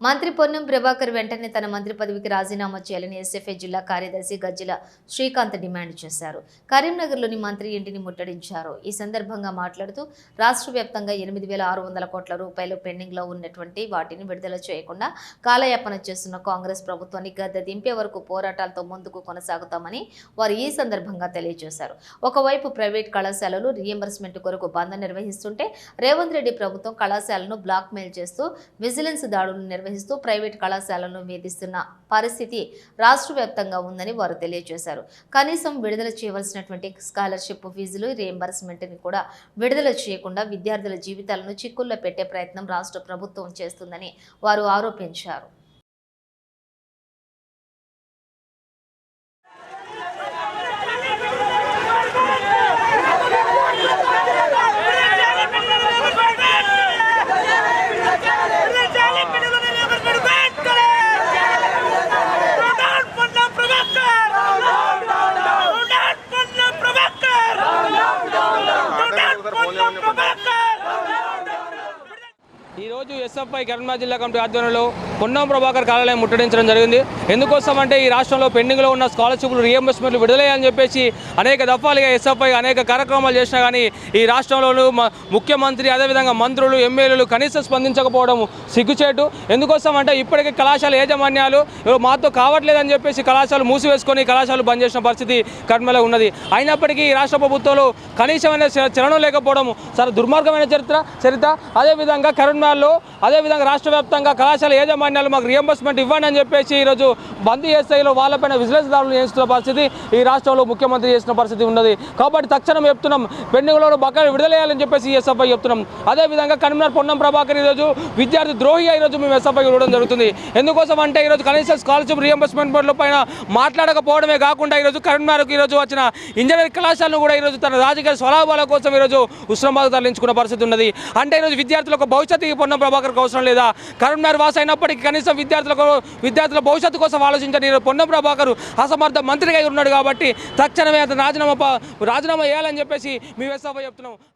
మంత్రి పొన్నం ప్రభాకర్ వెంటనే తన మంత్రి పదవికి రాజీనామా చేయాలని ఎస్ఎఫ్ఐ జిల్లా కార్యదర్శి గజ్జల శ్రీకాంత్ డిమాండ్ చేశారు. కరీంనగర్లోని మంత్రి ఇంటిని ముట్టడించారు. ఈ సందర్భంగా మాట్లాడుతూ రాష్ట్ర వ్యాప్తంగా ఎనిమిది వేల ఆరు వందల కోట్ల రూపాయలు పెండింగ్లో ఉన్నటువంటి వాటిని విడుదల చేయకుండా కాలయాపన చేస్తున్న కాంగ్రెస్ ప్రభుత్వాన్ని గద్దె దింపే వరకు పోరాటాలతో ముందుకు కొనసాగుతామని వారు ఈ సందర్భంగా తెలియజేశారు. ఒకవైపు ప్రైవేట్ కళాశాలలు రీఎంబర్స్మెంట్ కొరకు బంద్ నిర్వహిస్తుంటే రేవంత్ రెడ్డి ప్రభుత్వం కళాశాలను బ్లాక్ మెయిల్ చేస్తూ విజిలెన్స్ దాడులు నిర్వహిస్తూ ప్రైవేట్ కళాశాలను వేధిస్తున్న పరిస్థితి రాష్ట్ర వ్యాప్తంగా ఉందని వారు తెలియజేశారు. కనీసం విడుదల చేయవలసినటువంటి స్కాలర్షిప్ ఫీజులు రీఎంబర్స్మెంట్ని కూడా విడుదల చేయకుండా విద్యార్థుల జీవితాలను చిక్కుల్లో పెట్టే ప్రయత్నం రాష్ట్ర ప్రభుత్వం చేస్తుందని వారు ఆరోపించారు. 頑張った ఈరోజు ఎస్ఎఫ్ఐ కరీంనగర్ జిల్లా కమిటీ ఆధ్వర్యంలో పొన్నం ప్రభాకర్ కార్యాలయం ముట్టడించడం జరిగింది. ఎందుకోసం అంటే ఈ రాష్ట్రంలో పెండింగ్లో ఉన్న స్కాలర్షిప్లు రీఎంబర్స్మెంట్లు విడుదలయ్యాలని చెప్పేసి అనేక దఫాలుగా ఎస్ఎఫ్ఐ అనేక కార్యక్రమాలు చేసినా కానీ ఈ రాష్ట్రంలోనూ ముఖ్యమంత్రి అదేవిధంగా మంత్రులు ఎమ్మెల్యేలు కనీసం స్పందించకపోవడం సిగ్గుచేటు. ఎందుకోసం అంటే ఇప్పటికే కళాశాల యాజమాన్యాలు మాతో కావట్లేదని చెప్పేసి కళాశాలలు మూసివేసుకొని కళాశాలలు బంద్ చేసిన పరిస్థితి కర్మలో ఉన్నది. అయినప్పటికీ ఈ రాష్ట్ర ప్రభుత్వంలో కనీసమైన చలనం లేకపోవడం చాలా దుర్మార్గమైన చరిత్ర చరిత్ర. అదేవిధంగా కరీంనగర్లో అదేవిధంగా రాష్ట్ర వ్యాప్తంగా కళాశాల యాజమాన్యాలు మాకు రియంబర్స్మెంట్ ఇవ్వండి అని చెప్పేసి ఈరోజు బంద్ స్థాయిలో వాళ్ళపైన విజిలెన్స్ దాడులు చేస్తున్న పరిస్థితి ఈ రాష్ట్రంలో ముఖ్యమంత్రి చేసిన పరిస్థితి ఉన్నది. కాబట్టి తక్షణం చెప్తున్నాం పెండింగ్లో బకాయిలు విడుదలయ్యాలని చెప్పేసి ఎస్ఎఫ్ఐ చెప్తున్నాం. అదేవిధంగా కన్వీనర్ పొన్నం ప్రభాకర్ ఈరోజు విద్యార్థి ద్రోహిగా ఈరోజు మేము ఎస్ఎఫ్ఐ ఇవ్వడం జరుగుతుంది. ఎందుకోసం అంటే ఈరోజు కనీసం స్కాలర్షిప్ రియంబర్స్మెంట్ బోర్డుల పైన మాట్లాడకపోవడమే కాకుండా ఈరోజు కరీంనగర్కి ఈరోజు వచ్చిన ఇంజనీరింగ్ కళాశాలను కూడా ఈరోజు తన రాజకీయ స్వలాభాల కోసం ఈరోజు ఉష్ణబాధ తరలించుకున్న పరిస్థితి ఉన్నది. అంటే ఈరోజు విద్యార్థులకు భవిష్యత్తు పొన్నం ప్రభాకర్కి అవసరం లేదా? కరీంనగర్ వాస అయినప్పటికీ కనీసం విద్యార్థులకు విద్యార్థుల భవిష్యత్తు కోసం ఆలోచించని ఈరోజు పొన్నం ప్రభాకర్ అసమర్థ మంత్రిగా ఉన్నాడు కాబట్టి తక్షణమే అతను రాజీనామా రాజీనామా చేయాలని చెప్పేసి మేము ఎస్ఎఫ్ఐ చెప్తున్నాం.